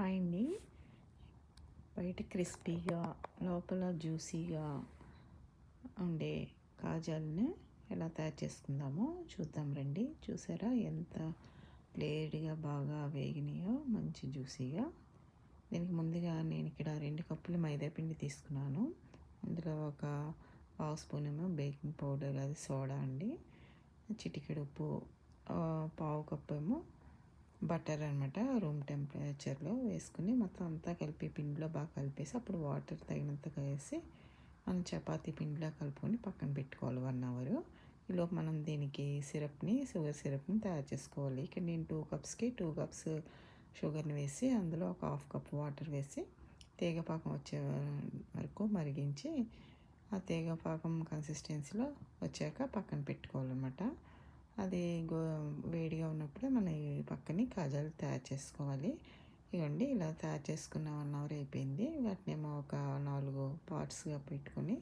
Hi అండి. బయట క్రిస్పీగా లోపల జ్యూసీగా ఉండే కాజాలని ఎలా తయారు చేసుకుందామో చూద్దాం రండి. చూసారా ఎంత ప్లేడ్గా బాగా వేగినాయో మంచి జ్యూసీగా. దీనికి ముందుగా నేను ఇక్కడ రెండు కప్పులు మైదా పిండి తీసుకున్నాను. అందులో ఒక పావు స్పూన్ ఏమో బేకింగ్ పౌడర్ అది సోడా అండి. చిటికెడు ఉప్పు పావు కప్పు ఏమో బటర్ అనమాట రూమ్ టెంపరేచర్లో వేసుకుని మొత్తం అంతా కలిపి పిండిలో బాగా కలిపేసి అప్పుడు వాటర్ తగినంతగా వేసి మనం చపాతీ పిండిలో కలుపుకొని పక్కన పెట్టుకోవాలి వన్ అవర్. ఈలోపు మనం దీనికి సిరప్ని షుగర్ సిరప్ని తయారు చేసుకోవాలి. ఇక్కడ నేను టూ కప్స్కి టూ కప్స్ షుగర్ని వేసి అందులో ఒక హాఫ్ కప్ వాటర్ వేసి తీగపాకం వచ్చే వరకు మరిగించి ఆ తీగపాకం కన్సిస్టెన్సీలో వచ్చాక పక్కన పెట్టుకోవాలన్నమాట. అది గో వేడిగా ఉన్నప్పుడే మన పక్కనే పక్కని కాజాలు తయారు చేసుకోవాలి. ఇవ్వండి ఇలా తయారు చేసుకున్న వన్ అవర్ అయిపోయింది. వాటినేమో ఒక నాలుగు పార్ట్స్గా పెట్టుకొని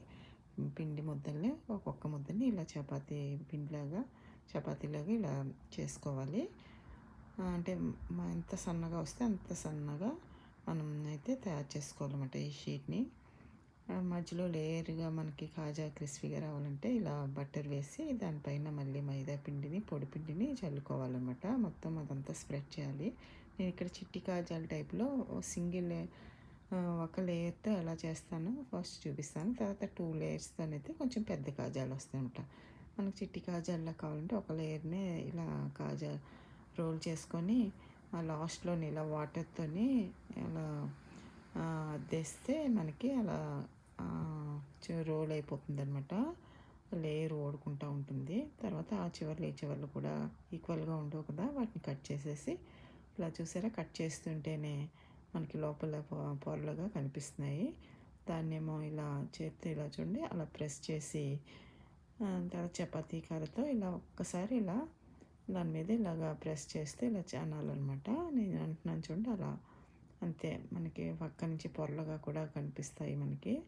పిండి ముద్దల్ని ఒక్కొక్క ముద్దని ఇలా చపాతీ పిండిలాగా చపాతీలాగా ఇలా చేసుకోవాలి. అంటే ఎంత సన్నగా వస్తే అంత సన్నగా మనం అయితే తయారు చేసుకోవాలన్నమాట ఈ షీట్ని. మధ్యలో లేయర్గా మనకి కాజా క్రిస్పీగా రావాలంటే ఇలా బటర్ వేసి దానిపైన మళ్ళీ పిండిని పొడి పిండిని చల్లుకోవాలన్నమాట. మొత్తం అదంతా స్ప్రెడ్ చేయాలి. నేను ఇక్కడ చిట్టి కాజాల టైప్లో సింగిల్ ఒక లేయర్తో ఎలా చేస్తానో ఫస్ట్ చూపిస్తాను. తర్వాత టూ లేయర్స్తో అయితే కొంచెం పెద్ద కాజాలు వస్తాయన్నమాట. మనకి చిట్టి కాజాల్లో కావాలంటే ఒక లేయర్నే ఇలా కాజా రోల్ చేసుకొని ఆ లాస్ట్లోని ఇలా వాటర్తోని ఇలా అద్దేస్తే మనకి అలా రోల్ అయిపోతుంది అనమాట లేయర్ ఓడుకుంటూ ఉంటుంది. తర్వాత ఆ చివర్లు ఈ చివర్లు కూడా ఈక్వల్గా ఉండవు కదా వాటిని కట్ చేసేసి. ఇలా చూసారా? కట్ చేస్తుంటేనే మనకి లోపల పొ- పొరలుగా కనిపిస్తున్నాయి. దాన్నేమో ఇలా చేతితో ఇలా చూడండి అలా ప్రెస్ చేసి తర్వాత చపాతీ కర్రతో ఇలా ఒక్కసారి ఇలా దాని మీద ఇలాగా ప్రెస్ చేస్తే ఇలా చానాలన్నమాట. నేను అంటున్నాను చూడండి అలా అంతే. మనకి పక్క నుంచి పొరలుగా కూడా కనిపిస్తాయి మనకి.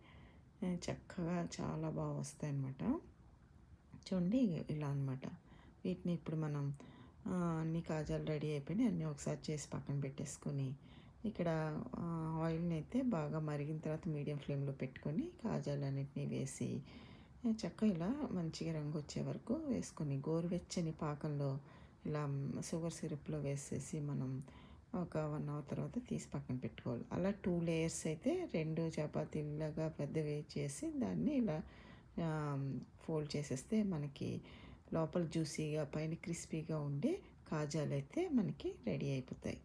చక్కగా చాలా బాగా వస్తాయి అన్నమాట చూడండి ఇలా అన్నమాట. వీటిని ఇప్పుడు మనం అన్ని కాజాలు రెడీ అయిపోయినాయి. అన్నీ ఒకసారి చేసి పక్కన పెట్టేసుకొని ఇక్కడ ఆయిల్ని అయితే బాగా మరిగిన తర్వాత మీడియం ఫ్లేమ్లో పెట్టుకొని కాజాలు అన్నిటిని వేసి చక్క ఇలా మంచిగా రంగు వచ్చే వరకు వేసుకొని గోరువెచ్చని పాకంలో ఇలా షుగర్ సిరప్లో వేసేసి మనం ఒక వన్ అవర్ తర్వాత తీసి పక్కన పెట్టుకోవాలి. అలా టూ లేయర్స్ అయితే రెండు చపాతీలాగా పెద్దవి చేసి దాన్ని ఇలా ఫోల్డ్ చేసేస్తే మనకి లోపల జ్యూసీగా పైన క్రిస్పీగా ఉండే కాజాలు అయితే మనకి రెడీ అయిపోతాయి.